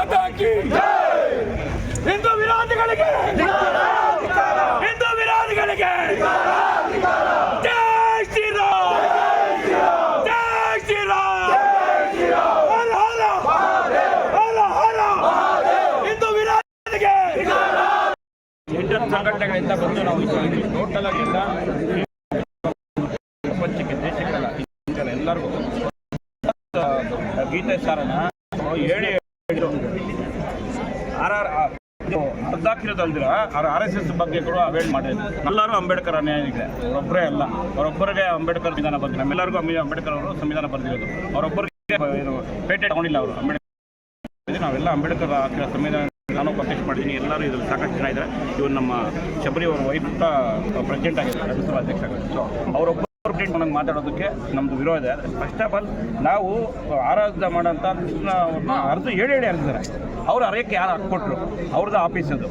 ಮಾತಾ ಕಿ ಹಿಂದೂ ವಿರೋಧಿಗಳಿಗೆ. ಹಿಂದೂ ವಿರೋಧಿಗಳಿಗೆ. ಜೈ ಶ್ರೀರಾಮ್. ಜೈ ಶ್ರೀರಾಮ್. ಹರ ಹರ. ಹರ ಹರ. ಹಿಂದೂ ವಿರೋಧಿಗೆ ಎಂಟತ್ತು ಸಂಘಟನೆಗಳಿಂದ ಬಂದು ನಾವು ಟೋಟಲ್ ಆಗಿ ಎಲ್ಲ ಎಲ್ಲರಿಗೂ ಗೀತೆ ಸಾರನ ಹೇಳಿ ಆರ್ ಆರ್ ಇದು ಅವ್ರ ಆರ್ ಎಸ್ ಎಸ್ ಬಗ್ಗೆ ಕೂಡ ಅವೇಡ್ ಮಾಡಿದ್ರು ಎಲ್ಲರೂ ಅಂಬೇಡ್ಕರ್ ಅನ್ಯಾಯಿದೆ ಅವರೊಬ್ಬರೇ ಅಲ್ಲ. ಅವರೊಬ್ಬರಿಗೆ ಅಂಬೇಡ್ಕರ್ ಸಂವಿಧಾನ ಬಗ್ಗೆ ನಮ್ಮೆಲ್ಲರಿಗೂ ಅಂಬೆ- ಅಂಬೇಡ್ಕರ್ ಅವರು ಸಂವಿಧಾನ ಬರೆದಿರೋದು ಅವರೊಬ್ಬರಿಗೆ ಪೇಟೆ ತಗೊಂಡಿಲ್ಲ ಅವರು ಅಂಬೇಡ್ಕರ್. ನಾವೆಲ್ಲ ಅಂಬೇಡ್ಕರ್ ಹಾಕಿರೋ ಸಂವಿಧಾನ ನಾನು ಕಂಟೆಸ್ಟ್ ಮಾಡಿದ್ದೀನಿ. ಎಲ್ಲರೂ ಇದರಲ್ಲಿ ಸಾಕಷ್ಟು ಜನ ಇದ್ದಾರೆ. ನಮ್ಮ ಶಬರಿ ಅವರು ವೈಫ್ ಪ್ರೆಸಿಡೆಂಟ್ ಆಗಿದ್ದಾರೆ. ರಾಜ್ಯಸಭಾ ಅಧ್ಯಕ್ಷ ಸೊ ಅವರೊಬ್ಬ ನನಗೆ ಮಾತಾಡೋದಕ್ಕೆ ನಮ್ಮದು ವಿರೋಧ ಇದೆ. ಫಸ್ಟ್ ಆಫ್ ಆಲ್ ನಾವು ಆರಾಧನೆ ಮಾಡೋಂಥ ಕೃಷ್ಣ ಅರ್ಧ ಹೇಳಿ ಹೇಳಿ ಅರ್ದಿದ್ದಾರೆ ಅವ್ರು ಅರೆಯಕ್ಕೆ ಯಾರು ಹಾಕ್ಕೊಟ್ರು? ಅವ್ರದ್ದು ಆಫೀಸ್ ಅದು.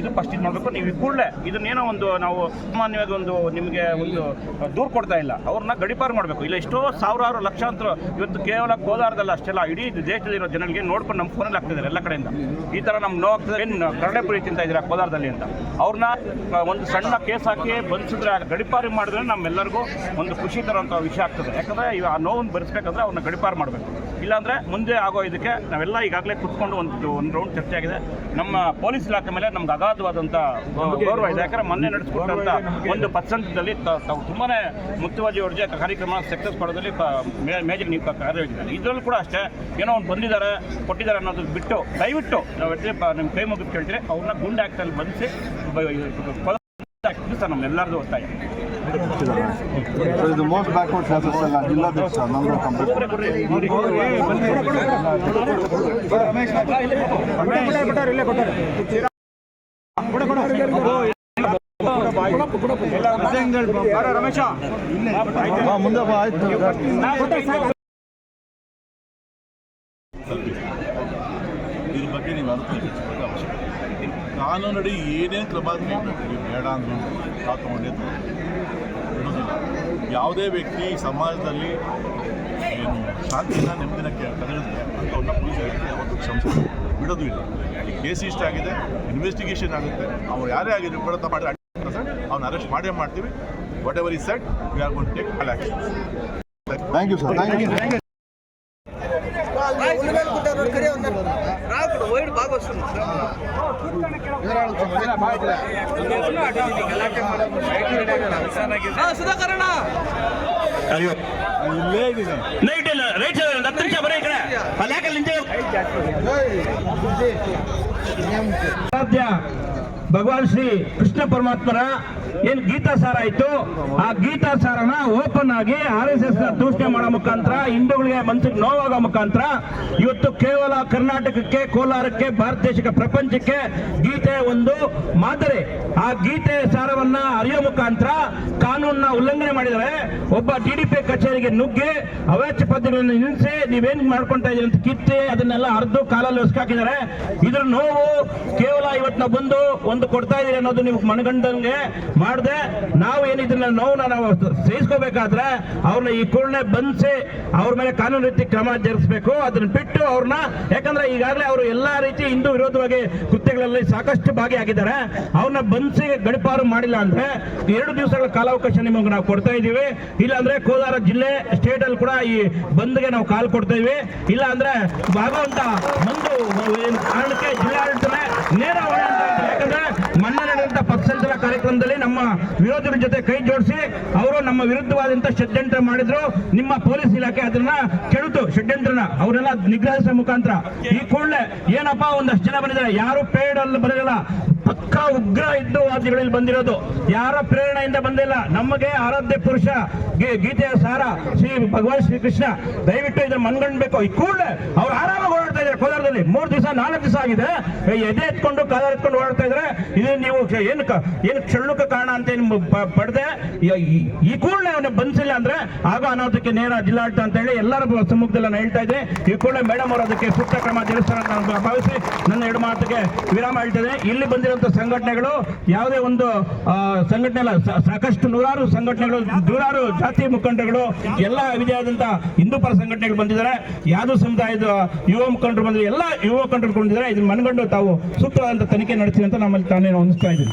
ಇದು ಫಸ್ಟ್ ಇದು ಮಾಡಬೇಕು. ನೀವು ಕೂಡಲೇ ಇದನ್ನೇನೋ ಒಂದು ನಾವು ಸಾಮಾನ್ಯವಾಗಿ ಒಂದು ನಿಮಗೆ ಒಂದು ದೂರು ಕೊಡ್ತಾ ಇಲ್ಲ. ಅವ್ರನ್ನ ಗಡಿಪಾರು ಮಾಡಬೇಕು. ಇಲ್ಲ, ಎಷ್ಟೋ ಸಾವಿರಾರು ಲಕ್ಷಾಂತರ ಇವತ್ತು ಕೇವಲ ಕೋಲಾರದಲ್ಲ ಅಷ್ಟೆಲ್ಲ, ಇಡೀ ದೇಶದಲ್ಲಿರೋ ಜನಗಳಿಗೆ ನೋಡ್ಕೊಂಡು ನಮ್ಮ ಫೋನಲ್ಲಿ ಆಗ್ತಿದ್ದಾರೆ ಎಲ್ಲ ಕಡೆಯಿಂದ. ಈ ಥರ ನಮ್ಮ ನೋವಾಗ್ತದೆ ಏನು ಕರಡೆಪುರಿ ತಿಂತ ಇದ್ದೀರಾ ಕೋಲಾರದಲ್ಲಿ ಅಂತ. ಅವ್ರನ್ನ ಒಂದು ಸಣ್ಣ ಕೇಸ್ ಹಾಕಿ ಬಂಧಿಸಿದ್ರೆ ಗಡಿಪಾರು ಮಾಡಿದ್ರೆ ನಮ್ಮೆಲ್ಲರಿಗೂ ಒಂದು ಖುಷಿ ತರುವಂಥ ವಿಷಯ ಆಗ್ತದೆ. ಯಾಕಂದರೆ ಇವ ಆ ನೋವನ್ನು ಭರಿಸ್ಬೇಕಂದ್ರೆ ಅವ್ರನ್ನ ಗಡಿಪಾರು ಮಾಡಬೇಕು. ಇಲ್ಲಾಂದರೆ ಮುಂದೆ ಆಗೋ ಇದಕ್ಕೆ ನಾವೆಲ್ಲ ಈಗಾಗಲೇ ಕುತ್ಕೊಂಡು ಒಂದು ಒಂದು ರೌಂಡ್ ಚರ್ಚೆ ಆಗಿದೆ. ನಮ್ಮ ಪೊಲೀಸ್ ಇಲಾಖೆ ಮೇಲೆ ನಮ್ಗೆ ಅಗಾಧವಾದಂಥ ಗೌರವ ಇದೆ. ಯಾಕಂದ್ರೆ ಮೊನ್ನೆ ನಡೆಸ್ಕೊಟ್ಟಂಥ ಒಂದು ಪರ್ಸೆಂಟ್ದಲ್ಲಿ ತಾವು ತುಂಬಾ ಮುತ್ತುವಾಜಿ ಅವ್ರ ಜೊತೆ ಕಾರ್ಯಕ್ರಮ ಸಕ್ಸಸ್ ಮಾಡೋದ್ರಲ್ಲಿ ಮೇಜರ್ ನೀವು ಕಾರ್ಯವಹಿಸಿದ್ದಾರೆ ಇದರಲ್ಲೂ ಕೂಡ ಅಷ್ಟೇ ಏನೋ ಅವ್ನು ಬಂದಿದ್ದಾರೆ ಕೊಟ್ಟಿದ್ದಾರೆ ಅನ್ನೋದು ಬಿಟ್ಟು ದಯವಿಟ್ಟು ನಾವು ನಿಮ್ಮ ಕೈ ಮುಗಿದು ಕೇಳ್ತೀರಿ ಅವ್ರನ್ನ ಗುಂಡ್ ಆ್ಯಕ್ಟಲ್ಲಿ ಬಂಧಿಸಿ ಸರ್ ನಮ್ಮೆಲ್ಲರದು ಒತ್ತಾಯ. So ಇದು ಮೋಸ್ಟ್ ಬ್ಯಾಕ್ವರ್ಡ್ ಕ್ಲಾಸಸ್ ಎಲ್ಲ ಜಿಲ್ಲಾಧ್ಯಕ್ಷ ನಂದು ಕಂಪ್ಲೀಟ್ ಮುಂದೆ ಆಯ್ತು ಇದ್ರ ಬಗ್ಗೆ ನೀವು ಅರ್ಥ ಹೆಚ್ಚಿಸಬೇಕು ಅವಶ್ಯಕತೆ ಕಾನೂನಡಿ ಏನೇನು ಕ್ರಮ ನೀವು ಬೇಡ ಅಂದ್ರೆ ತಗೊಳ್ತೀವಿ. ಬಿಡೋದಿಲ್ಲ. ಯಾವುದೇ ವ್ಯಕ್ತಿ ಸಮಾಜದಲ್ಲಿ ಏನು ಶಾಂತಿನ ನೆಮ್ಮದಿನ ಕದಡುತ್ತೆ ಅಂಥವ್ರನ್ನ ಪೊಲೀಸ್ ಇಲಾಖೆ ಯಾವತ್ತೂ ಕ್ಷಮಿಸ ಬಿಡೋದು ಇಲ್ಲ. ಈ ಕೇಸ್ ಇಷ್ಟ ಆಗಿದೆ ಇನ್ವೆಸ್ಟಿಗೇಷನ್ ಆಗುತ್ತೆ. ಅವ್ರು ಯಾರೇ ಆಗಿದ್ರು ಕೂಡ ಮಾಡಿ ಅವ್ನ ಅರೆಸ್ಟ್ ಮಾಡೇ ಮಾಡ್ತೀವಿ. Whatever is set we are gonna take all action thank you sir thank you ಸುಧಾಕರಣ night ಇಲ್ಲ ರೈಟ್ ಸೈಡ್ ಹತ್ತು ನಿಮಿಷ ಬರೀ ಈ ಕಡೆ. ಅಲ್ಲಿ ಯಾಕೆ ನಿಂತೆ ಆರಾಧ್ಯ ಭಗವಾನ್ ಶ್ರೀ ಕೃಷ್ಣ ಪರಮಾತ್ಮರ ಏನ್ ಗೀತಾ ಸಾರ ಆಯ್ತು? ಆ ಗೀತಾ ಸಾರನ ಓಪನ್ ಆಗಿ ಆರ್ ಎಸ್ ಎಸ್ ದೂಷಣೆ ಮಾಡೋ ಮುಖಾಂತರ, ಹಿಂದೂಗಳಿಗೆ ಮನ್ಸಿಗೆ ನೋವಾಗೋ ಮುಖಾಂತರ, ಇವತ್ತು ಕೇವಲ ಕರ್ನಾಟಕಕ್ಕೆ, ಕೋಲಾರಕ್ಕೆ, ಭಾರತ ದೇಶಕ್ಕೆ, ಪ್ರಪಂಚಕ್ಕೆ ಗೀತೆ ಒಂದು ಮಾದರಿ. ಆ ಗೀತೆ ಸಾರವನ್ನ ಅರಿಯೋ ಮುಖಾಂತರ ಕಾನೂನನ್ನ ಉಲ್ಲಂಘನೆ ಮಾಡಿದರೆ ಒಬ್ಬ ಟಿಡಿಪಿ ಕಚೇರಿಗೆ ನುಗ್ಗಿ ಅವಾಚ್ಯ ಪದ್ಯಗಳನ್ನು ನಿಲ್ಲಿಸಿ, ನೀವೇನ್ ಮಾಡ್ಕೊಂತಾ ಇದೀರಿ ಅಂತ ಕಿತ್ತಿ ಅದನ್ನೆಲ್ಲ ಅರ್ದು ಕಾಲಲ್ಲಿ ಹೊಸ್ಕಾಕಿದ್ದಾರೆ ಇದ್ರ ನೋವು ಕೇವಲ ಇವತ್ತು ನಾವು ಬಂದು ಒಂದು ಕೊಡ್ತಾ ಇದ್ದೀರಿ ಅನ್ನೋದು ನೀವು ಮನಗಂಡಂಗೆ ಮಾಡದೆ ನಾವು ಏನಿದ್ರೆ ನೋವನ್ನ ನಾವು ಸಹಿಸ್ಕೋಬೇಕಾದ್ರೆ ಅವ್ರನ್ನ ಈ ಕೂಡಲೇ ಬಂಧಿಸಿ ಅವ್ರ ಮೇಲೆ ಕಾನೂನು ರೀತಿ ಕ್ರಮ ಜರುಗಿಸಬೇಕು. ಅದನ್ನ ಬಿಟ್ಟು ಅವ್ರನ್ನ ಯಾಕಂದ್ರೆ ಈಗಾಗಲೇ ಅವರು ಎಲ್ಲಾ ರೀತಿ ಹಿಂದೂ ವಿರೋಧವಾಗಿ ಕೃತ್ಯಗಳಲ್ಲಿ ಸಾಕಷ್ಟು ಭಾಗಿಯಾಗಿದ್ದಾರೆ. ಅವ್ರನ್ನ ಬಂಧಿಸಿ ಗಡಿಪಾರು ಮಾಡಿಲ್ಲ ಅಂದ್ರೆ ಎರಡು ದಿವಸಗಳ ಕಾಲಾವಕಾಶ ನಿಮಗೆ ನಾವು ಕೊಡ್ತಾ ಇದೀವಿ ಇಲ್ಲ ಅಂದ್ರೆ ಕೋಲಾರ ಜಿಲ್ಲೆ ಸ್ಟೇಟ್ ಅಲ್ಲಿ ಕೂಡ ಈ ಬಂದ್ಗೆ ನಾವು ಕಾಲ್ ಕೊಡ್ತಾ ಇದೀವಿ ಇಲ್ಲ ಅಂದ್ರೆ ಭಾಗವಂತ ಒಂದು ಕಾರಣಕ್ಕೆ ಜಿಲ್ಲಾಡಳಿತನೇ ನೇರ ಹೊಣೆ ಅಂತ ಹೇಳ್ತಾರೆ. ಯಾಕಂದ್ರೆ ಮೊನ್ನೆ ನಡೆದಂತ ಕಾರ್ಯಕ್ರಮದಲ್ಲಿ ನಮ್ಮ ವಿರೋಧಿಗಳ ಜೊತೆ ಕೈ ಜೋಡಿಸಿ ಅವರು ನಮ್ಮ ವಿರುದ್ಧವಾದಂತ ಷಡ್ಯಂತ್ರ ಮಾಡಿದ್ರು. ನಿಮ್ಮ ಪೊಲೀಸ್ ಇಲಾಖೆ ಅದನ್ನ ಕೆಡುತು ಷಡ್ಯಂತ್ರನ ಅವರೆಲ್ಲ ನಿಗ್ರಹಿಸುವ ಮುಖಾಂತರ. ಈ ಕೂಡಲೇ ಏನಪ್ಪಾ ಒಂದಷ್ಟು ಜನ ಬಂದಿದ್ದಾರೆ. ಯಾರು ಪೇಡ್ ಅಲ್ಲಿ ಬರಲಿಲ್ಲ ಪಕ್ಕ ಉಗ್ರ ಯುದ್ಧವಾದಿಗಳಲ್ಲಿ ಬಂದಿರೋದು. ಯಾರ ಪ್ರೇರಣೆಯಿಂದ ಬಂದಿಲ್ಲ? ನಮಗೆ ಆರಾಧ್ಯ ಪುರುಷ ಗೀತೆಯ ಸಾರ ಶ್ರೀ ಭಗವಾನ್ ಶ್ರೀ ಕೃಷ್ಣ ದಯವಿಟ್ಟು ಇದನ್ನ ಮನ್ಗಣ್ಬೇಕು ಈ ಕೂಡಲೇ ಅವ್ರು ಆರಾಮಾಗಿ ಓಡಾಡ್ತಾ ಇದ್ದಾರೆ ಕೋಲಾರದಲ್ಲಿ. ಮೂರು ದಿವಸ, ನಾಲ್ಕು ದಿವಸ ಆಗಿದೆ. ಎದೆ ಎತ್ಕೊಂಡು, ಕಾಲ ಎತ್ಕೊಂಡು ಓಡಾಡ್ತಾ ಇದ್ರೆ ಇದು ನೀವು ಏನು ಏನು ಕ್ಷಳುಕ ಕಾರಣ ಅಂತ ಏನು ಪಡೆದೆ? ಈ- ಕೂಡಲೇ ಅವನ್ನ ಬಂದಿಲ್ಲ ಅಂದ್ರೆ ಆಗ ಅನ್ನೋದಕ್ಕೆ ನೇರ ಜಿಲ್ಲಾಡಳಿತ ಅಂತ ಹೇಳಿ ಎಲ್ಲರ ಸಮ್ಮುಖದಲ್ಲಿ ನಾನು ಹೇಳ್ತಾ ಇದ್ದೆ. ಈ ಕೂಡಲೇ ಮೇಡಮ್ ಅವರು ಅದಕ್ಕೆ ಸೂಕ್ತ ಕ್ರಮ ತಿಳಿಸ್ತಾರೆ ನಾನು ಭಾವಿಸಿ ನನ್ನ ಎರಡು ಮಾತಿಗೆ ವಿರಾಮ ಹೇಳ್ತೇನೆ ಇಲ್ಲಿ ಸಂಘಟನೆಗಳು, ಯಾವುದೇ ಒಂದು ಸಂಘಟನೆ ಸಾಕಷ್ಟು ನೂರಾರು ಸಂಘಟನೆಗಳು, ನೂರಾರು ಜಾತಿ ಮುಖಂಡರುಗಳು, ಎಲ್ಲ ವಿಧವಾದಂತ ಹಿಂದೂ ಪರ ಸಂಘಟನೆಗಳು ಬಂದಿದ್ದಾರೆ. ಯಾವುದು ಸಮುದಾಯದ ಯುವ ಮುಖಂಡರು ಬಂದಿದ್ದಾರೆ. ಎಲ್ಲ ಯುವ ಮುಖಂಡರು ಬಂದಿದ್ದಾರೆ. ಇದನ್ನು ಮನಗಂಡು ತಾವು ಸೂಕ್ತವಾದಂಥ ತನಿಖೆ ನಡೆಸಿ ಅಂತ ನಮ್ಮಲ್ಲಿ ತಾನೇ ಹೊಂದಿಸ್ತಾ ಇದ್ದೀನಿ